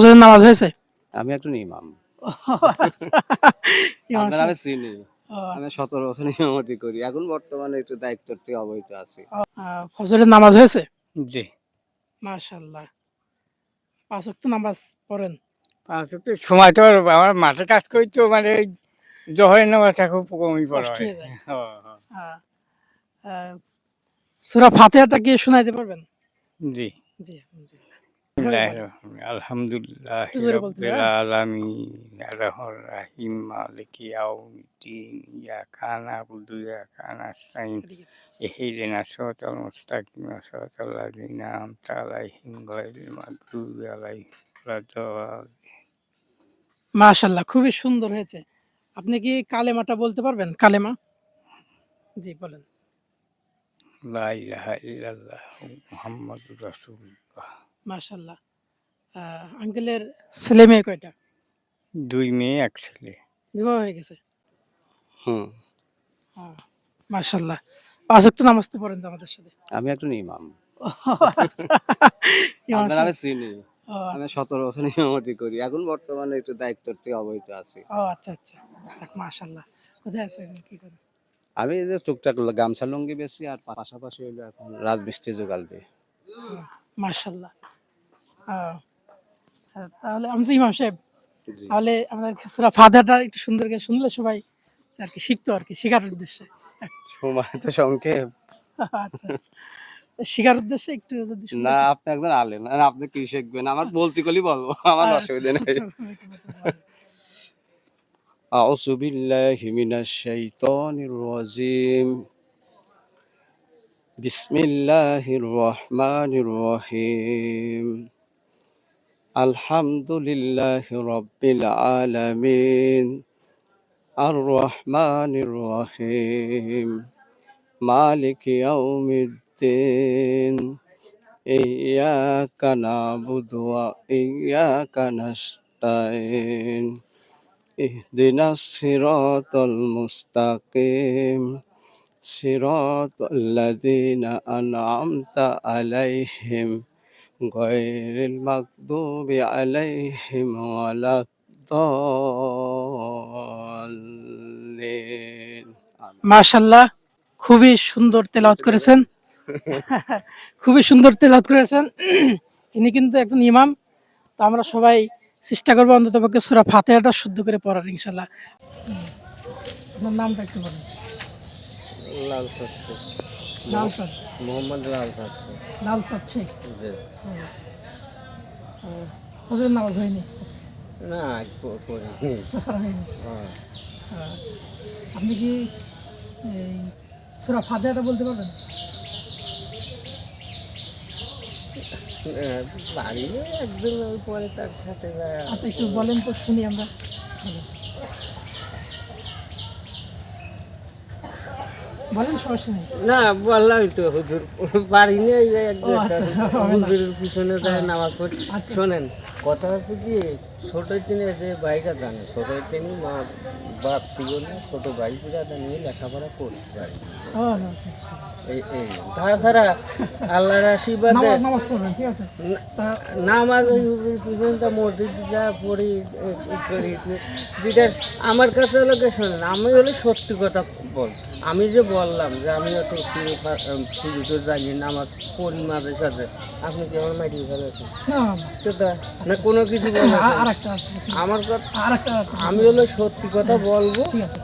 ফজরের নামাজ হয়েছে? আমি একটু ইমাম। আচ্ছা। আমি আমি সতেরো বছর ইমামতি করি। এখন বর্তমানে একটু দায়িত্ব থেকে অবহিত আছি। ফজরের নামাজ হয়েছে? জি। মাশাল্লাহ পাঁচ ওয়াক্ত নামাজ পড়েন? পাঁচ ওয়াক্ত সময় তো আমার মাঠে কাজ করি তো মানে জহরের নামাজটা খুব কমই পড়া হয় সূরা ফাতিহাটা কি শোনাইতে পারবেন? জি। জি আলহামদুলিল্লাহ। রহিম মালিকি মুস্তাকিম আলাইহিম গায়রিল আলাইহিম মাশাল্লাহ খুবই সুন্দর হয়েছে। আপনি কি কালেমাটা বলতে পারবেন? কালেমা? জি বলেন। লা ইলাহা ইল্লাল্লাহ মুহাম্মাদুর রাসূলুল্লাহ। মাশাল্লাহ আঙ্কেলের ছেলে মেয়ে কয়টা? দুই মেয়ে এক ছেলে। বিবাহ হয়ে গেছে? হুম। মাশাল্লাহ পাঁচ ওয়াক্ত নামাজ তো পড়েন তো আমাদের সাথে? আমি একটু ইমাম। আচ্ছা। আমি চিনি। আমি আচ্ছা। সতেরো বছর ইমামতি করি। এখন বর্তমানে একটু দায়িত্ব থেকে অবহিত আছি। ও আচ্ছা আচ্ছা। মাশাল্লাহ কোথায় আছেন কি করেন? আমি যে টুকটাক গামছা লুঙ্গি বেশি আর পাশাপাশি হইল এখন রাজমিস্ত্রি জোগাল দিই মাশাল্লাহ তাহলে আমি তো ইমাম সাহেব জি। তাহলে আমাদের সুরা ফাদারটা একটু সুন্দর করে শুনলে সবাই আর কি শিখতো আর কি শেখার উদ্দেশ্যে সময় তো সংক্ষেপ আচ্ছা শেখার উদ্দেশ্যে একটু যদি শুনতে- না আপনি একজন আলেন আর আপনি কি শিখবেন আমার বলতে গেলেই বলবো আমার আচ্ছা, অসুবিধা নেই আচ্ছা, একটু বলেন। أعوذ بالله من الشيطان الرجيم بسم الله الرحمن الرحيم الحمد لله رب العالمين الرحمن الرحيم مالك يوم الدين إياك نعبد وإياك نستعين اهدنا الصراط المستقيم صراط الذين أنعمت عليهم غير المغضوب عليهم ولا الضالين মাশাল্লাহ খুবই সুন্দর তেলাওয়াত করেছেন খুবই সুন্দর তেলাওয়াত করেছেন ইনি কিন্তু একজন ইমাম তো আমরা সবাই চেষ্টা করবো অন্তত পক্ষে সুরা ফাতেহাটা শুদ্ধ করে পড়ার ইনশাল্লাহ হুম। আপনার নামটা একটু বলেন লাল লালচাঁদ। মোহাম্মদ লাল লালচাঁদ শেখ। হজরের নামাজ হয়নি? না হয়নি? আচ্ছা। আপনি কি এই সুরা ফাতেহাটা বলতে পারবেন? বাড়ি একদিন পরে তার সাথে আচ্ছা একটু বলেন তো শুনি আমরা। বলেন। বলেন সমস্যা নেই। না বললাম তো হুজুর বাড়ি নেই আচ্ছা, হুজুরের পিছনে যায় নামাজ পড়ে। আচ্ছা। শোনেন কথা হচ্ছে কি ছোট তিনি যে বাইকা জানে ছোট তিনি মা বাপ ছিল ছোট ভাই পুরা নিয়ে লেখাপড়া করি বাড়ি তাছাড়া আল্লাহর আশীর্বাদে নামাজ মসজিদ যা পড়ি করি যেটা আমার কাছে হলো কি শোনেন আমি হলে সত্যি কথা বল আমি যে বললাম যে আমি অত তো জানি নামাজ পড়ি মাঝে সাথে। আপনি কি আমার মাইটি ফেলেছেন না তো তা না কোনো কিছু আমার কথা আমি হলো সত্যি কথা বলব। ঠিক আছে।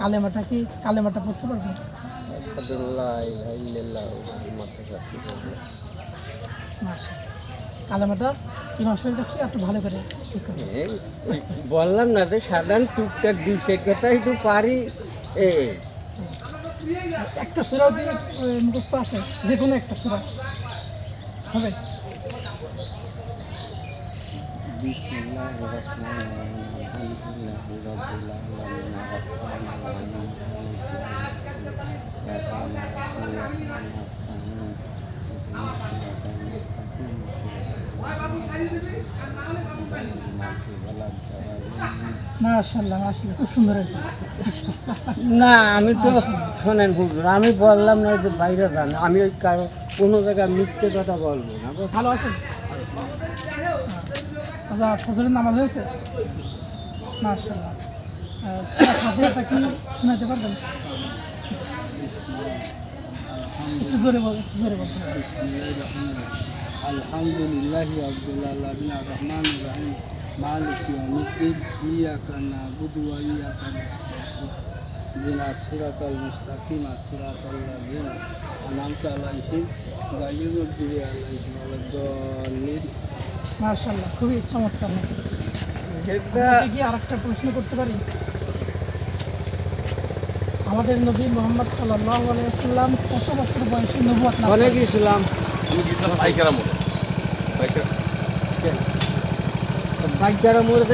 কালেমাটা কি কালেমাটা পড়তে পারবেন কালেমাটা ইমাম সাহেবের কাছ থেকে একটু ভালো করে ঠিক করবেন বললাম না যে সাধারণ টুকটাক দুই চার কথা একটু পারি। একটা আহ, মুখস্থ আছে যে কোনো একটা সুরা। হবে? বিসমিল্লাহির রহমানির রহিম আলহামদুলিল্লাহি রাব্বিল আলামিন আর-রাহমানির রহিম মালিকি ইয়াউমিদ্দিন ইyyaka নa'budu ওয়া ইyyaka নাস্তাইন মাশাল্লাহ মাশাল্লাহ খুব সুন্দর হয়েছে না আমি তো শোনেন হুজুর আমি বললাম না যে বাইরে যান আমি ওই কারও কোনো জায়গায় মিথ্যে কথা বলব না ভালো আছেন? কাজা ফজরের নামাজ হয়েছে? মাশাআল্লাহ। আহ, ফাতিহাটা কি শোনাতে পারবেন? একটু জোরে বল একটু জোরে বলতে আলহামদুলিল্লাহ আব্দুল রহমান রাহিম মালিক ইয়ামিদ্দিন ইয়াকা নাবুদু ওয়া ইয়াকা দিন আসিরাতাল মুস্তাকিম আসিরাতাল্লাযিন খুবই চমৎকার এটা কি আরেকটা প্রশ্ন করতে পারি? আমাদের নবী মোহাম্মদ সাল্লাল্লাহু আলাইহি সাল্লাম কত বছর বয়সে নবুয়ত অনেক? ইসলাম বাইকারা মোড়ে।